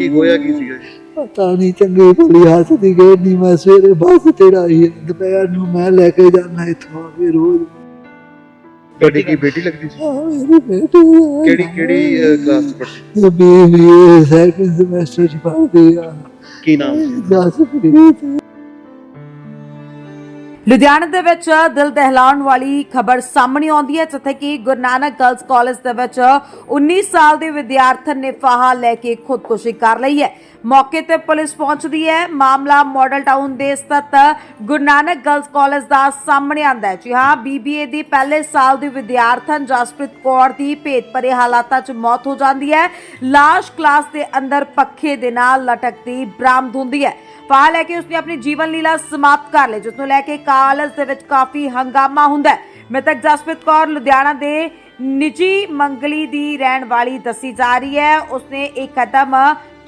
ਕੀ ਹੋਇਆ ਕੀ ਸੀਗਾ? ਪਤਾ ਨਹੀਂ ਚੰਗੀ ਭਲੀ ਹੱਸਦੀ ਗਈ ਨਹੀਂ ਮੈਂ ਸਵੇਰੇ ਬੱਸ ਚੜਾਈ ਦੁਪਹਿਰ ਨੂੰ ਮੈਂ ਲੈ ਕੇ ਜਾਣਾ ਇੱਥੋਂ ਵੀ ਰੋਜ਼। ਤੁਹਾਡੀ ਕੀ ਬੇਟੀ ਲੱਗਦੀ ਸੀ? ਆ ਮੇਰੀ ਬੇਟੀ ਆ। ਕਿਹੜੀ ਕਿਹੜੀ ਕਲਾਸ ਪੜ੍ਹਦੀ? ਇਹ ਬੀਬੀ ਸੈਕਿੰਡ ਸਮੈਸਟਰ ਚ ਪੜ੍ਹਦੀ ਆ। ਕੀ ਨਾਮ ਸੀ? ਦਸ ਪ੍ਰੀਤ ਲੁਧਿਆਣਾ ਦੇ ਵਿੱਚ ਦਿਲ ਦਹਿਲਾਉਣ ਵਾਲੀ ਖਬਰ ਸਾਹਮਣੇ ਆਉਂਦੀ ਹੈ, ਜਿੱਥੇ ਕਿ ਗੁਰੂ ਨਾਨਕ ਗਰਲਸ ਕਾਲਜ ਦੇ ਵਿੱਚ 19 ਸਾਲ ਦੇ ਵਿਦਿਆਰਥਣ ਨੇ ਫਾਹਾ ਲੈ ਕੇ ਖੁਦਕੁਸ਼ੀ ਕਰ ਲਈ ਹੈ। ਮੌਕੇ ਤੇ ਪੁਲਿਸ ਪਹੁੰਚਦੀ ਹੈ। ਮਾਮਲਾ ਮਾਡਲ ਟਾਊਨ ਦੇ ਸਥਿਤ ਗੁਰੂ ਨਾਨਕ ਗਰਲਸ ਕਾਲਜ ਦਾ ਸਾਹਮਣੇ ਆਂਦਾ ਹੈ। ਜੀ ਹਾਂ ਬੀਬੀਏ ਦੀ ਪਹਿਲੇ ਸਾਲ ਦੀ ਵਿਦਿਆਰਥਣ ਜਸਪ੍ਰੀਤ ਕੌਰ ਦੀ ਭੇਤ ਭਰੇ ਹਾਲਾਤਾਂ 'ਚ ਮੌਤ ਹੋ ਜਾਂਦੀ ਹੈ। ਲਾਸ਼ ਕਲਾਸ ਦੇ ਅੰਦਰ ਪੱਖੇ ਦੇ ਨਾਲ ਲਟਕਦੀ ਬਰਾਮਦ ਹੁੰਦੀ ਹੈ। ਫਾਹ ਲੈ ਕੇ ਉਸਨੇ ਆਪਣੀ ਜੀਵਨ ਲੀਲਾ ਸਮਾਪਤ ਕਰ ਲਈ, ਜਿਸ ਨੂੰ ਲੈ ਕੇ ਕਾਲਜ ਦੇ ਵਿੱਚ ਕਾਫੀ ਹੰਗਾਮਾ ਹੁੰਦਾ ਹੈ। ਮ੍ਰਿਤਕ ਜਸਪ੍ਰੀਤ ਕੌਰ ਲੁਧਿਆਣਾ ਦੇ ਨਿੱਜੀ ਮੰਗਲੀ ਦੀ ਰਹਿਣ ਵਾਲੀ ਦੱਸੀ ਜਾ ਰਹੀ ਹੈ। ਉਸਨੇ ਇਹ ਕਦਮ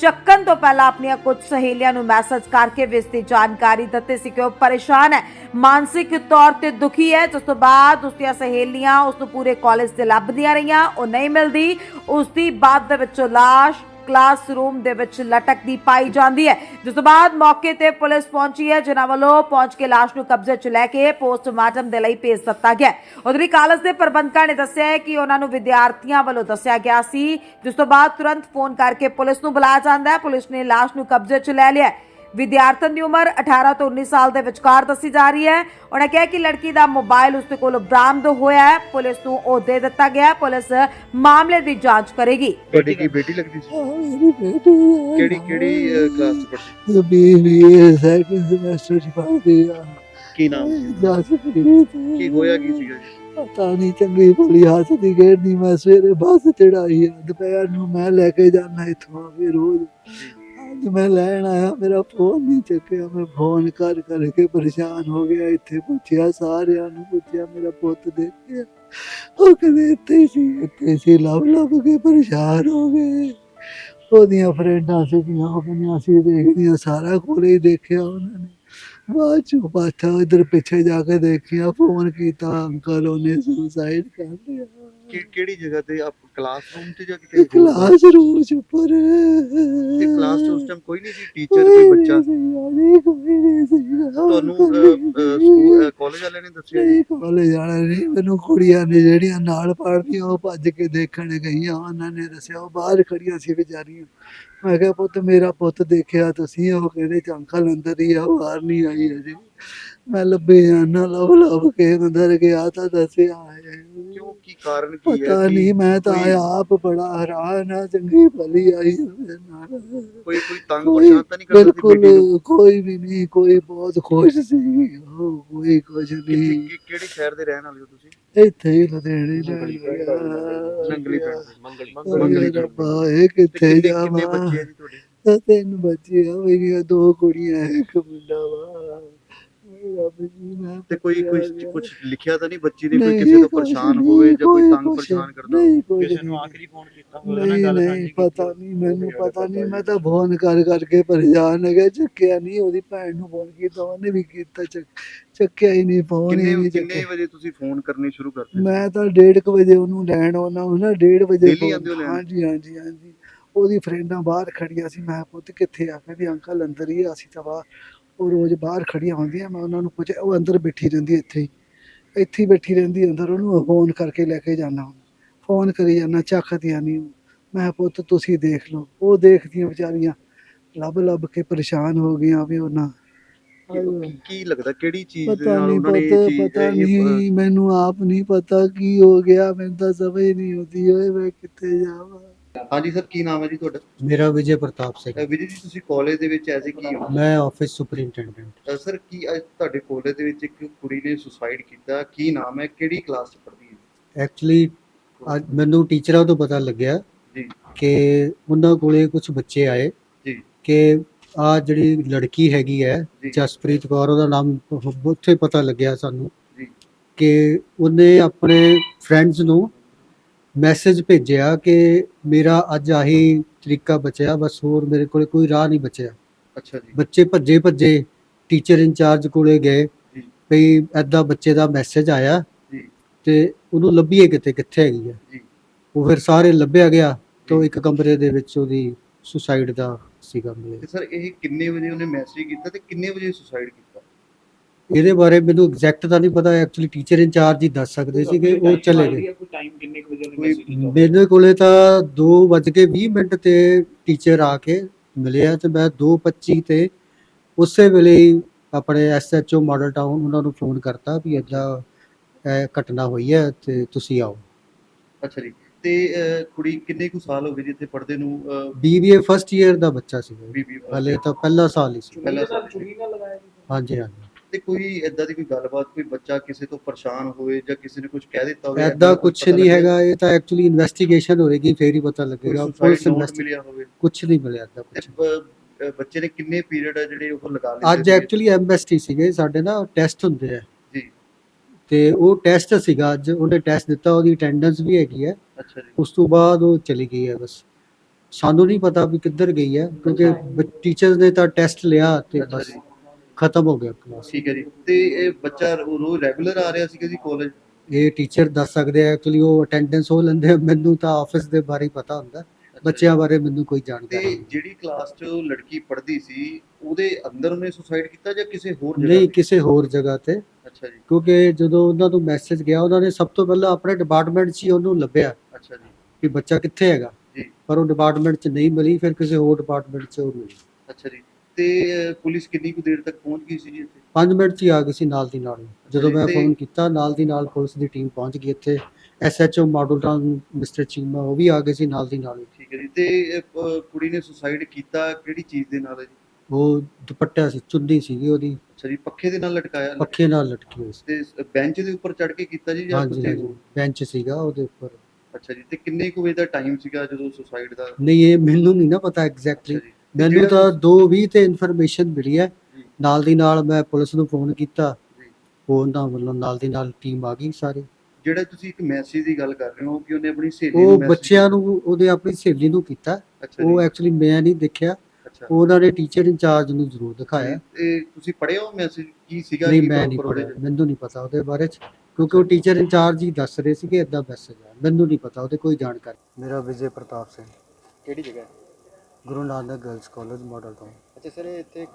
ਚੱਕਣ ਤੋਂ ਪਹਿਲਾਂ ਆਪਣੀਆਂ ਕੁਝ ਸਹੇਲੀਆਂ ਨੂੰ ਮੈਸੇਜ ਕਰਕੇ ਵੀ ਇਸ ਦੀ ਜਾਣਕਾਰੀ ਦਿੱਤੀ ਸੀ ਕਿ ਉਹ ਪਰੇਸ਼ਾਨ ਹੈ। ਮਾਨਸਿਕ ਤੌਰ ਤੇ ਦੁਖੀ ਹੈ। ਜਿਸ ਤੋਂ ਬਾਅਦ ਉਸਦੀਆਂ ਸਹੇਲੀਆਂ ਉਸ ਨੂੰ ਪੂਰੇ ਕਾਲਜ ਤੇ ਲੱਭਦੀਆਂ ਰਹੀਆਂ। ਉਹ ਨਹੀਂ ਮਿਲਦੀ। ਉਸ ਦੀ ਬਾਅਦ ਦੇ ਵਿੱਚੋਂ ਲਾਸ਼ ਕਲਾਸਰੂਮ ਦੇ ਵਿੱਚ ਲਟਕਦੀ ਪਾਈ ਜਾਂਦੀ ਹੈ। ਜਿਸ ਤੋਂ ਬਾਅਦ ਮੌਕੇ ਤੇ ਪੁਲਿਸ ਪਹੁੰਚੀ ਹੈ। ਜਿਨ੍ਹਾਂ ਵੱਲੋਂ ਪਹੁੰਚ ਕੇ ਲਾਸ਼ ਨੂੰ ਕਬਜ਼ੇ 'ਚ ਲੈ ਕੇ ਪੋਸਟਮਾਰਟਮ ਦੇ ਲਈ ਭੇਜ ਦਿੱਤਾ ਗਿਆ ਉਧਰੀ ਕਾਲਜ ਦੇ ਪ੍ਰਬੰਧਕਾਂ ਨੇ ਦੱਸਿਆ ਕਿ ਉਹਨਾਂ ਨੂੰ ਵਿਦਿਆਰਥੀਆਂ ਵੱਲੋਂ ਦੱਸਿਆ ਗਿਆ ਸੀ। ਜਿਸ ਤੋਂ ਬਾਅਦ ਤੁਰੰਤ ਫੋਨ ਕਰਕੇ ਪੁਲਿਸ ਨੂੰ ਬੁਲਾਇਆ ਜਾਂਦਾ ਹੈ। ਪੁਲਿਸ ਨੇ ਲਾਸ਼ ਨੂੰ ਕਬਜ਼ੇ 'ਚ ਲੈ ਲਿਆ ਵਿਦਿਆਰਥਣ ਦੀ ਉਮਰ 18 ਤੋਂ 19 ਸਾਲ ਦੇ ਵਿਚਕਾਰ ਦੱਸੀ ਜਾ ਰਹੀ ਹੈ। ਉਹਨਾਂ ਕਿਹਾ ਕਿ ਲੜਕੀ ਦਾ ਮੋਬਾਈਲ ਉਸ ਦੇ ਕੋਲ ਬਰਾਮਦ ਹੋਇਆ ਹੈ। ਪੁਲਿਸ ਨੂੰ ਉਹ ਦੇ ਦਿੱਤਾ ਗਿਆ ਹੈ। ਪੁਲਿਸ ਮਾਮਲੇ ਦੀ ਜਾਂਚ ਕਰੇਗੀ। ਤੁਹਾਡੀ ਕੀ ਬੇਟੀ ਲੱਗਦੀ ਸੀ? ਆ ਮੇਰੀ ਬੇਟੀ ਆ। ਕਿਹੜੀ ਕਿਹੜੀ ਕਲਾਸ ਚ ਪੜ੍ਹਦੀ ਇਹ ਬੀਬੀ ਸੈਕਿੰਡ ਸਮੈਸਟਰ ਚ ਪੜ੍ਹਦੀ ਆ। ਕੀ ਨਾਮ ਸੀ? ਦਸ ਪ੍ਰੀਤ ਕੀ ਹੋਇਆ ਕੀ ਸੀਗਾ? ਜੀ? ਪਤਾ ਨਹੀਂ ਚੰਗੀ ਭਲੀ ਹੱਸਦੀ ਗਈ ਨਹੀਂ ਮੈਂ ਸਵੇਰੇ ਬੱਸ ਚੜਾਈ ਦੁਪਹਿਰ ਨੂੰ ਮੈਂ ਲੈ ਕੇ ਜਾਣਾ ਇੱਥੋਂ ਵੀ ਰੋਜ਼। ਅੱਜ ਮੈਂ ਲੈਣ ਆਇਆ, ਮੇਰਾ ਫੋਨ ਨਹੀਂ ਚੱਕਿਆ। ਮੈਂ ਫੋਨ ਕਰ ਕਰਕੇ ਪਰੇਸ਼ਾਨ ਹੋ ਗਿਆ। ਇੱਥੇ ਪੁੱਛਿਆ ਸਾਰਿਆਂ ਨੂੰ, ਪੁੱਛਿਆ ਮੇਰਾ ਪੁੱਤ ਦੇਖਿਆ। ਉਹ ਕਹਿੰਦੇ, ਇੱਥੇ ਸੀ ਇੱਥੇ ਸੀ। ਲੱਭ ਲੱਭ ਕੇ ਪਰੇਸ਼ਾਨ ਹੋ ਗਏ। ਉਹਦੀਆਂ ਫਰੈਂਡਾਂ ਸੀਗੀਆਂ, ਉਹ ਕਹਿੰਦੀਆਂ ਸੀ ਦੇਖਦੀਆਂ ਸਾਰਾ ਕੋਲੇ ਹੀ ਦੇਖਿਆ ਉਹਨਾਂ ਨੇ। ਬਾਅਦ ਚੋਂ ਪਾਛਾ ਇਧਰ ਪਿੱਛੇ ਜਾ ਕੇ ਦੇਖਿਆ ਫੋਨ ਕੀਤਾ ਅੰਕਲ ਉਹਨੇ ਸੁਸਾਈਡ ਕਰ ਲਿਆ। ਕਿ ਕਿਹੜੀ ਜਗ੍ਹਾ ਤੇ? ਆਪ ਕਲਾਸਰੂਮ ਤੇ ਜਾਂ ਕਿਤੇ ਕਲਾਸ ਰੂਮ ਚ ਉੱਪਰ। ਤੇ ਕਲਾਸ ਚ ਉਸ ਟਾਈਮ ਕੋਈ ਨਹੀਂ ਸੀ ਟੀਚਰ ਕੋਈ ਬੱਚਾ? ਕੋਈ ਨਹੀਂ ਸੀਗਾ ਤੁਹਾਨੂੰ ਸਕੂਲ ਕਾਲਜ ਵਾਲਿਆਂ ਨੇ ਦੱਸਿਆ ਜੀ? ਨਹੀਂ ਕਾਲਜ ਜਾਣਾ ਨਹੀਂ ਮੈਨੂੰ ਕੁੜੀਆਂ ਨੇ ਜਿਹੜੀਆਂ ਨਾਲ ਪੜ੍ਹਦੀਆਂ ਉਹ ਭੱਜ ਕੇ ਦੇਖਣ ਗਈਆਂ ਉਹਨਾਂ ਨੇ ਦੱਸਿਆ ਉਹ ਬਾਹਰ ਖੜੀਆਂ ਸੀ ਵਿਚਾਰੀਆਂ। ਮੈਂ ਕਿਹਾ ਪੁੱਤ ਮੇਰਾ ਪੁੱਤ ਦੇਖਿਆ ਤੁਸੀਂ ਉਹ ਕਹਿੰਦੇ ਚ ਅੰਕਲ ਅੰਦਰ ਹੀ ਆ ਬਾਹਰ ਨਹੀਂ ਆਈ ਅਜੇ ਮੈਂ ਲੱਭੇ ਜਾਣਾ ਲੱਭ ਲੱਭ ਕੇ ਅੰਦਰ ਗਿਆ ਤਾਂ ਦੱਸਿਆ ਹੈ ਕਿਉਂ ਕੀ ਕਾਰਨ ਕੀ ਹੈ? ਪਤਾ ਕਿ ਨਹੀਂ ਮੈਂ ਤਾਂ ਕੋਈ- ਆਪ ਬੜਾ ਹੈਰਾਨ ਆ ਚੰਗੀ ਭਲੀ ਆਈ ਉਹਦੇ ਨਾਲ। ਕੋਈ ਕੋਈ ਤੰਗ ਕੋਈ ਪਰੇਸ਼ਾਨ ਤਾਂ ਨਹੀਂ ਕਰਦਾ ਸੀ ਬਿਲਕੁਲ ਬੇਟੀ ਨੂੰ? ਕੋਈ ਵੀ ਨਹੀਂ ਕੋਈ ਬਹੁਤ ਖੁਸ਼ ਸੀ। ਉਹ ਕੋਈ ਕੁਝ ਨਹੀਂ। ਕਿ- ਕਿਹੜੇ ਸ਼ਹਿਰ ਦੇ ਰਹਿਣ ਵਾਲੇ ਹੋ ਤੁਸੀਂ? ਇੱਥੇ ਹੀ ਲੁਧਿਆਣੇ ਜੰਗਲੀ ਪਿੰਡ ਮੰਗਲੀ ਮੰਗਲੀ। ਰੱਬਾ ਇਹ ਕਿੱਥੇ ਜਾਵਾਂ? ਤਿੰਨ ਬੱਚੇ ਆ ਮੇਰੀਆਂ ਦੋ ਕੁੜੀਆਂ ਇੱਕ ਮੁੰਡਾ ਵਾ। ਜੀ ਮੈਂ ਤੇ ਕੋਈ ਕੋਈ। ਕੁਝ ਲਿਖਿਆ ਤਾਂ ਨਹੀਂ ਬੱਚੀ ਨੇ ਕੋਈ ਕਿਸੇ ਤੋਂ ਪਰੇਸ਼ਾਨ ਹੋਵੇ ਜਾਂ ਕੋਈ ਤੰਗ ਪਰੇਸ਼ਾਨ ਕਰਦਾ ਕਿਸੇ ਨੂੰ। ਆਖਰੀ ਫੋਨ ਕੀਤਾ ਹੋਵੇ ਉਹਨਾਂ ਨਹੀਂ ਗੱਲ ਨਹੀਂ ਪਤਾ ਨਹੀਂ ਮੈਨੂੰ ਪਤਾ ਨਹੀਂ ਮੈਂ ਤਾਂ ਫੋਨ ਕਰ ਕਰਕੇ ਪਰੇਸ਼ਾਨ ਹੋ ਗਿਆ ਚੱਕਿਆ ਨਹੀਂ ਉਹਦੀ ਭੈਣ ਨੂੰ ਫੋਨ ਕੀਤਾ ਉਹਨੇ ਵੀ ਕੀਤਾ ਚੱਕ ਚੱਕਿਆ ਹੀ ਨਹੀਂ ਫੋਨ ਹੀ ਕਿੰਨੇ ਵਜੇ ਤੁਸੀਂ ਫੋਨ ਕਰਨੇ ਸ਼ੁਰੂ ਕਰਦੇ ਮੈਂ ਤਾਂ 1:30 ਵਜੇ ਉਹਨੂੰ ਲੈਣ ਆਉਣਾ ਹੁੰਦਾ 1:30 ਵਜੇ? ਹਾਂਜੀ ਹਾਂਜੀ ਹਾਂਜੀ ਉਹਦੀ ਫਰੈਂਡਾਂ ਬਾਹਰ ਖੜੀਆਂ ਸੀ ਮੈਂ ਪੁੱਤ ਕਿੱਥੇ ਆ ਕਹਿੰਦੀ ਅੰਕਲ ਅੰਦਰ ਹੀ ਆ, ਅਸੀਂ ਤਾਂ ਬਾਹਰ ਉਹ ਰੋਜ਼ ਬਾਹਰ ਖੜੀਆਂ ਹੁੰਦੀਆਂ ਮੈਂ ਉਹਨਾਂ ਨੂੰ ਪੁੱਛਿਆ ਉਹ ਅੰਦਰ ਬੈਠੀ ਰਹਿੰਦੀ ਇੱਥੇ ਹੀ। ਇੱਥੇ ਹੀ ਬੈਠੀ ਰਹਿੰਦੀ ਅੰਦਰ ਉਹਨੂੰ ਫੋਨ ਕਰਕੇ ਲੈ ਕੇ ਜਾਣਾ ਫੋਨ ਕਰੀ ਜਾਣਾ ਚੱਕਦੀਆਂ ਨਹੀਂ ਮੈਂ ਪੁੱਤ ਤੁਸੀਂ ਦੇਖ ਲਓ। ਉਹ ਦੇਖਦੀਆਂ ਵਿਚਾਰੀਆਂ ਲੱਭ ਲੱਭ ਕੇ ਪਰੇਸ਼ਾਨ ਹੋ ਗਈਆਂ ਵੀ ਉਹਨਾਂ। ਕੀ- ਕੀ ਲੱਗਦਾ ਕਿਹੜੀ ਚੀਜ਼ ਦੇ ਪਤਾ ਨਾਲ ਨਹੀਂ ਉਹਨਾਂ ਨੇ ਇਹ ਪਤਾ ਚੀਜ਼ ਪਤਾ ਨਹੀਂ ਮੈਨੂੰ ਆਪ ਨਹੀਂ ਪਤਾ ਕੀ ਹੋ ਗਿਆ ਮੈਨੂੰ ਤਾਂ ਸਮਝ ਨਹੀਂ ਆਉਂਦੀ ਓਏ ਮੈਂ ਕਿੱਥੇ ਜਾਵਾਂ। ਹਾਂਜੀ ਸਰ ਕੀ ਨਾਮ ਹੈ ਜੀ ਤੁਹਾਡਾ ਮੇਰਾ ਵਿਜੇ ਪ੍ਰਤਾਪ ਸਿੰਘ ਅਹ, ਵਿਜੇ ਜੀ ਤੁਸੀਂ ਕਾਲਜ ਦੇ ਵਿੱਚ ਐਸੇ ਕੀ ਹੋ ਮੈਂ ਆਫਿਸ ਸੁਪਰਿੰਟੈਂਡੈਂਟ ਸਰ ਕੀ ਅੱਜ ਤੁਹਾਡੇ ਕਾਲਜ ਦੇ ਵਿੱਚ ਇੱਕ ਕੁੜੀ ਨੇ ਸੁਸਾਈਡ ਕੀਤਾ ਕੀ ਨਾਮ ਹੈ ਕਿਹੜੀ ਕਲਾਸ ਚ ਪੜ੍ਹਦੀ ਹੈ ਐਕਚੁਅਲੀ ਅੱਜ ਮੈਨੂੰ ਟੀਚਰਾਂ ਤੋਂ ਪਤਾ ਲੱਗਿਆ ਜੀ। ਕਿ ਉਹਨਾਂ ਕੋਲੇ ਕੁਝ ਬੱਚੇ ਆਏ ਜੀ। ਕਿ ਆ ਜਿਹੜੀ ਲੜਕੀ ਹੈਗੀ ਹੈ ਜੀ। ਜਸਪ੍ਰੀਤ ਕੌਰ ਉਹਦਾ ਨਾਮ ਉੱਥੇ ਪਤਾ ਲੱਗਿਆ ਸਾਨੂੰ ਜੀ। ਕਿ ਉਹਨੇ ਆਪਣੇ ਫਰੈਂਡਸ ਨੂੰ ਮੈਸੇਜ ਭੇਜਿਆ ਕਿ ਮੇਰਾ ਅੱਜ ਆਹੀ ਤਰੀਕਾ ਬਚਿਆ ਬਸ ਹੋਰ ਮੇਰੇ ਕੋਲੇ ਕੋਈ ਰਾਹ ਨਹੀਂ ਬਚਿਆ ਅੱਛਾ ਜੀ ਬੱਚੇ ਭੱਜੇ ਭੱਜੇ ਟੀਚਰ ਇੰਚਾਰਜ ਕੋਲੇ ਗਏ ਜੀ। ਵੀ ਐਦਾਂ ਬੱਚੇ ਦਾ ਮੈਸੇਜ ਆਇਆ ਜੀ। ਤੇ ਉਹਨੂੰ ਲੱਭੀਏ ਕਿਤੇ ਕਿੱਥੇ ਹੈਗੀ ਆ ਜੀ। ਉਹ ਫਿਰ ਸਾਰੇ ਲੱਭਿਆ ਗਿਆ ਤੇ ਇੱਕ ਕਮਰੇ ਦੇ ਵਿੱਚ ਉਹਦੀ ਸੁਸਾਈਡ ਦਾ ਸੀਗਾ ਤੇ ਸਰ ਇਹ ਕਿੰਨੇ ਵਜੇ ਉਹਨੇ ਮੈਸੇਜ ਕੀਤਾ ਤੇ ਕਿੰਨੇ ਵਜੇ ਸੁਸਾਈਡ ਕੀਤਾ ਇਹਦੇ ਬਾਰੇ ਮੈਨੂੰ ਐਗਜ਼ੈਕਟ ਤਾਂ ਨਹੀਂ ਪਤਾ ਐਕਚੁਅਲੀ ਟੀਚਰ ਇੰਚਾਰਜ ਹੀ ਦੱਸ ਸਕਦੇ ਸੀਗੇ ਉਹ ਚਲੇ ਗਏ। ਟਾਈਮ ਕਿੰਨੇ ਕੁ ਵਜੇ ਮੇਰੇ ਕੋਲੇ ਤਾਂ 2:20 ਮਿੰਟ ਤੇ ਟੀਚਰ ਆ ਕੇ ਮਿਲਿਆ ਤੇ ਮੈਂ 2:25 ਤੇ ਉਸੇ ਵੇਲੇ ਹੀ ਆਪਣੇ ਐਸਐਚਓ ਮਾਡਲ ਟਾਊਨ ਉਹਨਾਂ ਨੂੰ ਫੋਨ ਕਰਤਾ ਵੀ ਇਹ ਘਟਨਾ ਹੋਈ ਹੈ ਤੇ ਤੁਸੀਂ ਆਓ। ਅੱਛਾ ਜੀ ਤੇ ਕੁੜੀ ਕਿੰਨੇ ਕੁ ਸਾਲ ਹੋ ਗਏ ਜਿੱਥੇ ਪੜਦੇ ਨੂੰ ਬੀਬੀਏ ਫਸਟ ਇਅਰ ਦਾ ਬੱਚਾ ਸੀਗਾ ਜੀ। ਬੀਬੀ ਹਲੇ ਤਾਂ ਪਹਿਲਾ ਸਾਲ ਹੀ ਸੀ। ਪਹਿਲਾਂ ਸਾਲ। ਚੁਰੀ ਨਾਲ ਲਗਾਇਆ ਜੀ ਹਾਂਜੀ ਹਾਂਜੀ। ਤੇ ਕੋਈ ਏਦਾਂ ਦੀ ਕੋਈ ਗੱਲਬਾਤ ਕੋਈ ਬੱਚਾ ਕਿਸੇ ਤੋਂ ਪਰੇਸ਼ਾਨ ਹੋਵੇ ਜਾਂ ਕਿਸੇ ਨੇ ਕੁਝ ਕਹਿ ਦਿੱਤਾ ਹੋਵੇ ਐਦਾਂ ਕੁਝ ਨਹੀਂ ਹੈਗਾ ਇਹ ਤਾਂ ਐਕਚੁਅਲੀ ਇਨਵੈਸਟੀਗੇਸ਼ਨ ਹੋਏਗੀ ਫੇਰ ਹੀ ਪਤਾ ਲੱਗੇਗਾ ਪੁਲਿਸ ਪੁਲਿਸ ਇਨਵੈਸਟੀ ਮਿਲਿਆ ਹੋਵੇ? ਕੁਝ ਨਹੀਂ ਮਿਲਿਆ ਤੇ ਕੁਝ ਬੱਚੇ ਨੇ ਕਿੰਨੇ ਪੀਰੀਅਡ ਆ ਜਿਹੜੇ ਉਹ ਲਗਾ ਲਏ ਅੱਜ ਐਕਚੁਅਲੀ ਐਮਐਸਟੀ ਸੀਗੇ ਸਾਡੇ ਨਾ ਟੈਸਟ ਹੁੰਦੇ ਆ। ਜੀ। ਤੇ ਉਹ ਟੈਸਟ ਸੀਗਾ ਅੱਜ ਉਹਨੇ ਟੈਸਟ ਦਿੱਤਾ ਉਹਦੀ ਅਟੈਂਡੈਂਸ ਵੀ ਹੈਗੀ ਹੈ ਅੱਛਾ ਜੀ। ਉਸ ਤੋਂ ਬਾਅਦ ਉਹ ਚਲੀ ਗਈ ਹੈ ਬਸ। ਸਾਨੂੰ ਨਹੀਂ ਪਤਾ ਵੀ ਕਿੱਧਰ ਗਈ ਹੈ ਕਿਉਂਕਿ ਟੀਚਰਸ ਨੇ ਤਾਂ ਟੈਸਟ ਲਿਆ ਤੇ ਅੱਛਾ ਬਸ। ਜੀ। ਖਤਮ ਹੋ ਗਿਆ ਕਲਾਸ ਠੀਕ ਹੈ ਜੀ। ਤੇ ਇਹ ਬੱਚਾ ਰੋਜ਼ ਰੈਗੂਲਰ ਆ ਰਿਹਾ ਸੀਗਾ ਜੀ ਕਾਲਜ ਇਹ ਟੀਚਰ ਦੱਸ ਸਕਦੇ ਆ ਐਕਚੁਅਲੀ ਉਹ ਅਟੈਂਡੈਂਸ ਉਹ ਲੈਂਦੇ ਆ, ਮੈਨੂੰ ਤਾਂ ਆਫਿਸ ਦੇ ਬਾਰੇ ਹੀ ਪਤਾ ਹੁੰਦਾ। ਬੱਚਿਆਂ ਬਾਰੇ ਮੈਨੂੰ ਕੋਈ ਜਾਣਕਾਰੀ ਤੇ ਨਹੀਂ। ਜਿਹੜੀ ਕਲਾਸ 'ਚ ਉਹ ਲੜਕੀ ਪੜ੍ਹਦੀ ਸੀ ਉਹਦੇ ਅੰਦਰ ਉਹਨੇ ਸੁਸਾਈਡ ਕੀਤਾ ਜਾਂ ਕਿਸੇ ਹੋਰ ਜਗ੍ਹਾ ਨਹੀਂ ਤੇ? ਕਿਸੇ ਹੋਰ ਜਗ੍ਹਾ ਤੇ। ਅੱਛਾ ਜੀ। ਕਿਉਂਕਿ ਜਦੋਂ ਉਹਨਾਂ ਨੂੰ ਮੈਸੇਜ ਗਿਆ ਉਹਨਾਂ ਨੇ ਸਭ ਤੋਂ ਪਹਿਲਾਂ ਆਪਣੇ ਡਿਪਾਰਟਮੈਂਟ 'ਚ ਹੀ ਉਹਨੂੰ ਲੱਭਿਆ ਅੱਛਾ ਜੀ। ਕਿ ਬੱਚਾ ਕਿੱਥੇ ਹੈਗਾ। ਜੀ। ਪਰ ਉਹ ਡਿਪਾਰਟਮੈਂਟ 'ਚ ਨਹੀਂ ਮਿਲੀ ਫਿਰ ਕਿਸੇ ਹੋਰ ਡਿਪਾਰਟਮੈਂਟ 'ਚ ਉਹ ਮਿਲੀ। ਅੱਛਾ ਜੀ। ਤੇ ਅਹ, ਪੁਲਿਸ ਕਿੰਨੀ ਕੁ ਦੇਰ ਤੱਕ ਪਹੁੰਚ ਗਈ ਸੀ ਜੀ ਇੱਥੇ? 5 ਮਿੰਟ 'ਚ ਹੀ ਆ ਗਈ ਸੀ ਨਾਲ ਦੀ ਨਾਲ। ਹੀ। ਜਦੋਂ ਮੈਂ ਤੇ- ਫੋਨ ਕੀਤਾ ਨਾਲ ਦੀ ਨਾਲ ਪੁਲਿਸ ਦੀ ਟੀਮ ਪਹੁੰਚ ਗਈ ਇੱਥੇ। SHO model town mister Cheema ਉਹ ਵੀ ਆ ਗਏ ਸੀ ਨਾਲ ਦੀ ਨਾਲ। ਹੀ। ਠੀਕ ਹੈ ਜੀ ਤੇ ਅਹ, ਕੁੜੀ ਨੇ ਸੁਸਾਈਡ ਕੀਤਾ ਕਿਹੜੀ ਚੀਜ਼ ਦੇ ਨਾਲ ਹੈ ਜੀ? ਉਹ ਦੁਪੱਟਾ ਸੀ ਚੁੰਨੀ ਸੀਗੀ ਉਹਦੀ। ਅੱਛਾ ਜੀ ਪੱਖੇ ਦੇ ਨਾਲ ਲਟਕਾਇਆ ਪੱਖੇ ਨਾਲ ਲਟਕੀ ਹੋਈ ਸੀ। ਤੇ ਬੈਂਚ ਦੇ ਉੱਪਰ ਚੜ ਕੇ ਕੀਤਾ ਜੀ ਜਾਂ ਹਾਂਜੀ ਕਿਤੇ ਹਾਂਜੀ। ਹੋਰ? ਬੈਂਚ ਸੀਗਾ ਉਹਦੇ ਉੱਪਰ। ਅੱਛਾ ਜੀ ਤੇ ਕਿੰਨੇ ਕੁ ਵਜੇ ਦਾ ਟਾਈਮ ਸੀਗਾ ਜਦੋਂ ਸੁਸਾਈਡ ਦਾ? ਨਹੀਂ ਇਹ ਮੈਨੂੰ ਨਹੀਂ ਨਾ ਪਤਾ ਅੱਛਾ ਐਗਜ਼ੈਕਟਲੀ ਜੀ। ਮੈਨੂੰ ਤਾਂ 2:20 ਤੇ ਇਨਫੋਰਮੇਸ਼ਨ ਮਿਲੀ ਹੈ। ਨਾਲ ਦੀ ਨਾਲ ਮੈਂ ਪੁਲਿਸ ਨੂੰ ਫੋਨ ਕੀਤਾ। ਜੀ। ਉਹਨਾਂ ਵੱਲੋਂ ਨਾਲ ਦੀ ਨਾਲ ਟੀਮ ਆ ਗਈ ਸਾਰੀ। ਜਿਹੜਾ ਤੁਸੀਂ ਇੱਕ ਮੈਸੇਜ ਦੀ ਗੱਲ ਕਰ ਰਹੇ ਹੋ ਕਿ ਉਹਨੇ ਆਪਣੀ ਸਹੇਲੀ ਉਹ message- ਬੱਚਿਆਂ ਨੂੰ ਉਹਦੇ ਆਪਣੀ ਸਹੇਲੀ ਨੂੰ ਕੀਤਾ। ਉਹ ਐਕਚੁਅਲੀ ਮੈਂ ਨਹੀਂ ਦੇਖਿਆ। ਉਹਨਾਂ ਨੇ ਟੀਚਰ ਇੰਚਾਰਜ ਨੂੰ ਜ਼ਰੂਰ ਦਿਖਾਇਆ। ਤੇ ਤੁਸੀਂ ਉਹ ਮੈਸੇਜ ਕੀ ਸੀਗਾ? ਨਹੀਂ ਮੈਂ ਨਹੀਂ ਪੜਿਆ ਮੈਨੂੰ ਨਹੀਂ ਪਤਾ ਉਹਦੇ ਬਾਰੇ ਚ। ਕਿਉਂਕਿ ਉਹ ਟੀਚਰ ਇੰਚਾਰਜ ਹੀ ਦੱਸ ਰਹੇ ਸੀ ਕਿ ਇਦਾਂ ਮੈਸੇਜ ਆ। ਮੈਨੂੰ ਨਹੀਂ ਪਤਾ ਉਹਦੇ ਕੋਈ ਜਾਣਕਾਰੀ। ਮੇਰਾ ਵਿਜੇ ਪ੍ਰਤਾਪ ਸਿੰਘ। ਕਿਹੜੀ ਜਗ੍ਹਾ? Guru Nanak girls college model town ਅੱਛਾ ਸਰ ਇੱਥੇ ਇੱਕ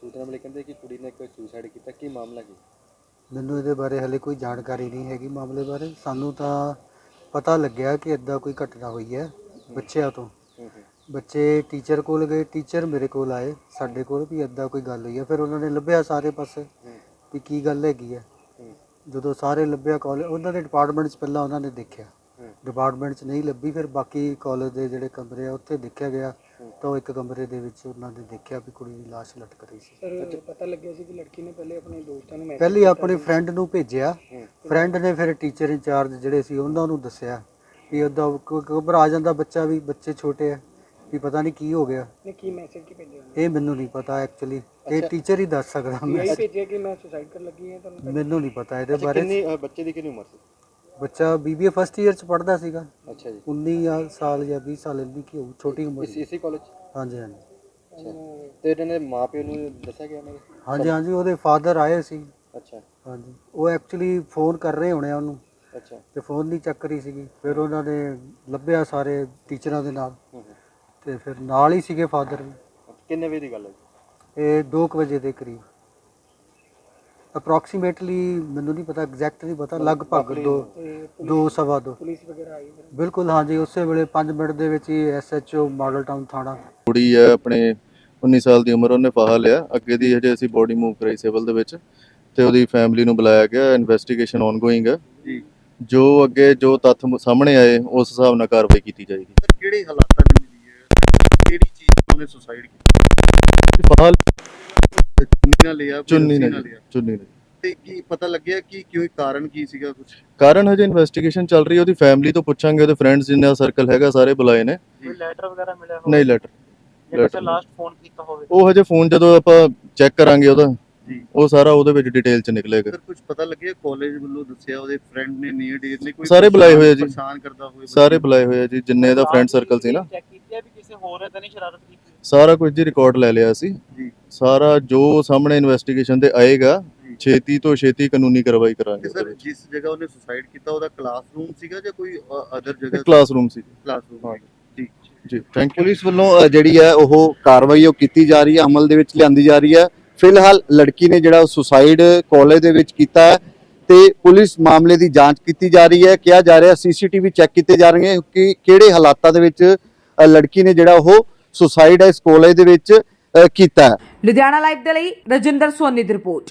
ਸੂਚਨਾ ਮਿਲੀ ਕਹਿੰਦੇ ਕਿ ਕੁੜੀ ਨੇ ਕੋਈ ਸੁਸਾਈਡ ਕੀਤਾ। ਕੀ ਮਾਮਲਾ ਕੀ? ਮੈਨੂੰ ਇਹਦੇ ਬਾਰੇ ਹਲੇ ਕੋਈ ਜਾਣਕਾਰੀ ਨਹੀਂ ਹੈਗੀ ਮਾਮਲੇ ਬਾਰੇ। ਸਾਨੂੰ ਤਾਂ ਪਤਾ ਲੱਗਿਆ ਕਿ ਇਦਾਂ ਕੋਈ ਘਟਨਾ ਹੋਈ ਹੈ ਬੱਚਿਆਂ ਤੋਂ। ਬੱਚੇ ਟੀਚਰ ਕੋਲ ਗਏ ਟੀਚਰ ਮੇਰੇ ਕੋਲ ਆਏ ਸਾਡੇ ਕੋਲ ਵੀ ਇਦਾਂ ਕੋਈ ਗੱਲ ਹੋਈ ਹੈ। ਫਿਰ ਉਹਨਾਂ ਨੇ ਲੱਭਿਆ ਸਾਰੇ ਪਾਸੇ ਵੀ ਕੀ ਗੱਲ ਹੈਗੀ ਹੈ। ਜਦੋਂ ਸਾਰੇ ਲੱਭਿਆ ਕਾਲਜ ਉਹਨਾਂ ਦੇ ਡਿਪਾਰਟਮੈਂਟ 'ਚ ਪਹਿਲਾਂ ਉਹਨਾਂ ਨੇ ਦੇਖਿਆ। ਡਿਪਾਰਟਮੈਂਟ 'ਚ ਨਹੀਂ ਲੱਭੀ ਫਿਰ ਬਾਕੀ ਕਾਲਜ ਦੇ ਜਿਹੜੇ ਕਮਰੇ ਆ ਉੱਥੇ ਦੇਖਿਆ ਗਿਆ। ਤਾਂ ਉਹ ਇੱਕ ਕਮਰੇ ਦੇ ਵਿੱਚ ਉਹਨਾਂ ਨੇ ਦੇਖਿਆ ਵੀ ਕੁੜੀ ਦੀ ਲਾਸ਼ ਲਟਕ ਰਹੀ ਸੀ। ਸਰ ਪਤਾ ਲੱਗਿਆ ਸੀ ਕਿ ਲੜਕੀ ਨੇ ਪਹਿਲੇ ਆਪਣੇ ਦੋਸਤਾਂ ਨੂੰ message ਪਹਿਲੀ ਆਪਣੇ। ਫਰੈਂਡ ਨੂੰ ਭੇਜਿਆ। ਫਰੈਂਡ ਨੇ ਫਿਰ ਟੀਚਰ ਇੰਚਾਰਜ ਜਿਹੜੇ ਸੀ ਉਹਨਾਂ ਨੂੰ ਦੱਸਿਆ ਵੀ ਉਹਦਾ ਘਬਰਾ ਜਾਂਦਾ ਬੱਚਾ ਵੀ ਬੱਚੇ ਛੋਟੇ ਆ ਵੀ ਪਤਾ ਨਹੀਂ ਕੀ ਹੋ ਗਿਆ। ਨੇ ਕੀ ਮੈਸੇਜ ਕੀ ਭੇਜਿਆ? ਇਹ ਮੈਨੂੰ ਨਹੀਂ ਪਤਾ ਐਕਚੁਅਲੀ ਇਹ। ਟੀਚਰ ਹੀ ਦੱਸ ਸਕਦਾ ਇਹ ਮੈਂ। ਭੇਜਿਆ ਕਿ ਮੈਂ ਸੁਸਾਈਡ ਕਰਨ ਲੱਗੀ ਹਾਂ ਤੁਹਾਨੂੰ ਮੈਨੂੰ ਨਹੀਂ ਪਤਾ ਇਹਦੇ ਬਾਰੇ। ਕਿੰਨੀ ਬੱਚੇ ਦੀ ਕਿੰਨੀ ਉਮਰ ਸੀ? ਬੱਚਾ ਬੀਬੀਏ ਫਸਟ ਇਅਰ ਚ ਪੜਦਾ ਸੀਗਾ। ਅੱਛਾ ਜੀ। 19 ਜਾਂ ਸਾਲ ਜਾਂ 20 ਸਾਲ ਇੰਨੀ ਕੀ ਹੋਊ ਛੋਟੀ ਉਮਰ ਇਸ ਸੀ। ਇਸੇ ਕਾਲਜ ਹਾਂਜੀ ਹਾਂਜੀ। ਅੱਛਾ। ਤੇ ਇਹਨਾਂ ਦੇ ਮਾਪਿਓ ਨੂੰ ਦੱਸਿਆ ਗਿਆ ਇਹਨਾਂ ਦੇ ਹਾਂਜੀ ਹਾਂਜੀ ਉਹਦੇ ਫਾਦਰ ਆਏ ਸੀ। ਅੱਛਾ। ਹਾਂਜੀ। ਉਹ ਐਕਚੁਅਲੀ ਫੋਨ ਕਰ ਰਹੇ ਹੋਣੇ ਆ ਉਹਨੂੰ। ਅੱਛਾ। ਤੇ ਫੋਨ ਨਹੀਂ ਚੱਕ ਰਹੀ ਸੀਗੀ। ਫਿਰ ਉਹਨਾਂ ਨੇ ਲੱਭਿਆ ਸਾਰੇ ਟੀਚਰਾਂ ਦੇ ਨਾਲ। ਹੂੰ ਹੂੰ। ਤੇ ਫਿਰ ਨਾਲ ਹੀ ਸੀਗੇ ਫਾਦਰ ਵੀ। ਕਿੰਨੇ ਵਜੇ ਦੀ ਗੱਲ ਹੈ ਜੀ? ਇਹ 2 ਵਜੇ ਦੇ ਕਰੀਬ। ਅਪਰੋਕਸੀਮੇਟਲੀ ਮੈਨੂੰ ਨਹੀਂ ਪਤਾ ਐਗਜ਼ੈਕਟ ਨਹੀਂ ਪਤਾ ਲਗਭਗ 2 ਤੇ 2 ਸਵਾ 2 ਪੁਲਿਸ ਵਗੈਰਾ ਆਈ ਬਿਲਕੁਲ ਹਾਂਜੀ ਉਸੇ ਵੇਲੇ 5 ਮਿੰਟ ਦੇ ਵਿੱਚ ਹੀ ਐਸਐਚਓ ਮਾਡਲ ਟਾਊਨ ਥਾਣਾ। ਕੁੜੀ ਹੈ ਆਪਣੇ 19 ਸਾਲ ਦੀ ਉਮਰ ਉਹਨੇ ਫਾਹਾ ਲਿਆ। ਅੱਗੇ ਦੀ ਹਜੇ ਅਸੀਂ ਬੋਡੀ ਮੂਵ ਕਰਾਈ ਸਿਵਲ ਦੇ ਵਿੱਚ ਤੇ ਉਹਦੀ ਫੈਮਿਲੀ ਨੂੰ ਬੁਲਾਇਆ ਗਿਆ। ਇਨਵੈਸਟੀਗੇਸ਼ਨ ਆਨਗੋਇੰਗ ਹੈ। ਜੀ। ਜੋ ਅੱਗੇ ਜੋ ਤੱਥ ਸਾਹਮਣੇ ਆਏ ਉਸ ਹਿਸਾਬ ਨਾਲ ਕਾਰਵਾਈ ਕੀਤੀ ਜਾਏਗੀ। ਕਿਹੜੇ ਹਾਲਾਤਾਂ 'ਚ ਮਿਲੀ ਹੈ? ਕਿਹੜੀ ਚੀਜ਼ ਉਹਨੇ ਸੁਸਾਈਡ ਕੀਤੀ? ਫਾਹਾ ਚੁੰਨੀ ਨਾਲ ਲਿਆ ਕੋਈ ਚੁੰਨੀ ਰੱਸੀ ਨੇ ਨਾਲ ਲਿਆ ਚੁੰਨੀ ਨੇ ਤੇ ਕੀ ਪਤਾ ਲੱਗਿਆ ਕਿ ਕਿਉਂ ਕਾਰਨ ਕੀ ਸੀਗਾ ਕੁਝ ਕਾਰਨ ਹਜੇ ਇਨਵੈਸਟੀਗੇਸ਼ਨ ਚੱਲ ਰਹੀ ਹੈ ਉਹਦੀ ਫੈਮਿਲੀ ਤੋਂ ਪੁੱਛਾਂਗੇ ਉਹਦੇ ਫਰੈਂਡਸ ਜਿੰਨਾ ਸਰਕਲ ਹੈਗਾ ਸਾਰੇ ਬੁਲਾਏ ਨੇ। ਕੋਈ ਲੈਟਰ ਵਗੈਰਾ ਮਿਲਿਆ ਨਹੀਂ ਲੈਟਰ ਜਾਂ letter ਲਾਸਟ ਫੋਨ ਕੀਤਾ ਹੋਵੇ। ਉਹ ਹਜੇ ਫੋਨ ਜਦੋਂ ਆਪਾਂ ਚੈੱਕ ਕਰਾਂਗੇ ਉਹਦਾ ਜੀ। ਉਹ ਸਾਰਾ ਉਹਦੇ ਵਿੱਚ ਡਿਟੇਲ ਚ ਨਿਕਲੇਗਾ ਸਰ ਕੁਝ ਪਤਾ ਲੱਗਿਆ? ਕਾਲਜ ਵੱਲੋਂ ਦੱਸਿਆ ਉਹਦੇ ਫਰੈਂਡ ਨੇ ਨੀਅਰ ਡੀਅਰ ਨੇ ਕੋਈ ਸਾਰੇ ਬੁਲਾਏ ਹੋਏ ਆ ਜੀ। ਪਰੇਸ਼ਾਨ ਕਰਦਾ ਹੋਵੇ ਸਾਰੇ ਬੁਲਾਏ ਹੋਏ ਆ ਜੀ ਜਿੰਨੇ ਦਾ ਫਰੈਂਡ ਸਰਕਲ ਸੀ ਨਾ। ਚੈੱਕ ਕੀਤੀ ਹੈ ਵੀ ਕਿਸੇ ਹੋਰ ਨੇ ਤਾਂ ਨਹੀਂ ਸ਼ਰਾਰਤ ਕੀਤੀ? ਸਾਰਾ ਕੁਝ ਜੀ ਰਿਕਾਰਡ ਲੈ ਲਿਆ ਸੀ। ਸਾਰਾ ਜੋ ਸਾਹਮਣੇ ਇਨਵੈਸਟੀਗੇਸ਼ਨ ਤੇ ਆਏਗਾ। ਛੇਤੀ ਤੋਂ ਛੇਤੀ ਕਾਨੂੰਨੀ ਕਾਰਵਾਈ ਕਰਾਂਗੇ ਸਰ ਜਿਸ ਜਗ੍ਹਾ ਉਹਨੇ ਸੁਸਾਈਡ ਕੀਤਾ ਉਹਦਾ ਕਲਾਸਰੂਮ ਸੀਗਾ ਜਾਂ ਕੋਈ ਅਦਰ ਜਗ੍ਹਾ ਕਲਾਸਰੂਮ ਸੀ? ਕਲਾਸਰੂਮ ਹਾਂ। ਜੀ। ਜੀ ਥੈਂਕ ਯੂ ਪੁਲਿਸ ਵੱਲੋਂ ਜਿਹੜੀ ਹੈ ਉਹ ਕਾਰਵਾਈ ਉਹ ਕੀਤੀ ਜਾ ਰਹੀ ਹੈ ਅਮਲ ਦੇ ਵਿੱਚ ਲਿਆਂਦੀ ਜਾ ਰਹੀ ਹੈ। ਫਿਲਹਾਲ ਲੜਕੀ ਨੇ ਜਿਹੜਾ ਸੁਸਾਈਡ ਕਾਲਜ ਦੇ ਵਿੱਚ ਕੀਤਾ ਹੈ ਤੇ ਪੁਲਿਸ ਮਾਮਲੇ ਦੀ ਜਾਂਚ ਕੀਤੀ ਜਾ ਰਹੀ ਹੈ। ਕਿਹਾ ਜਾ ਰਿਹਾ ਸੀਸੀਟੀਵੀ ਚੈੱਕ ਕੀਤੇ ਜਾ ਰਹੇ ਹਨ ਕਿ ਕਿਹੜੇ ਹਾਲਾਤਾਂ ਦੇ ਵਿੱਚ ਲੜਕੀ ਨੇ ਜਿਹੜਾ ਉਹ ਸੁਸਾਈਡ ਇਸ ਕਾਲਜ ਦੇ ਵਿੱਚ। ਕੀਤਾ। ਲੁਧਿਆਣਾ ਲਾਈਵ ਦੇ ਲਈ ਰਜਿੰਦਰ ਸੋਨੀ ਦੀ ਰਿਪੋਰਟ।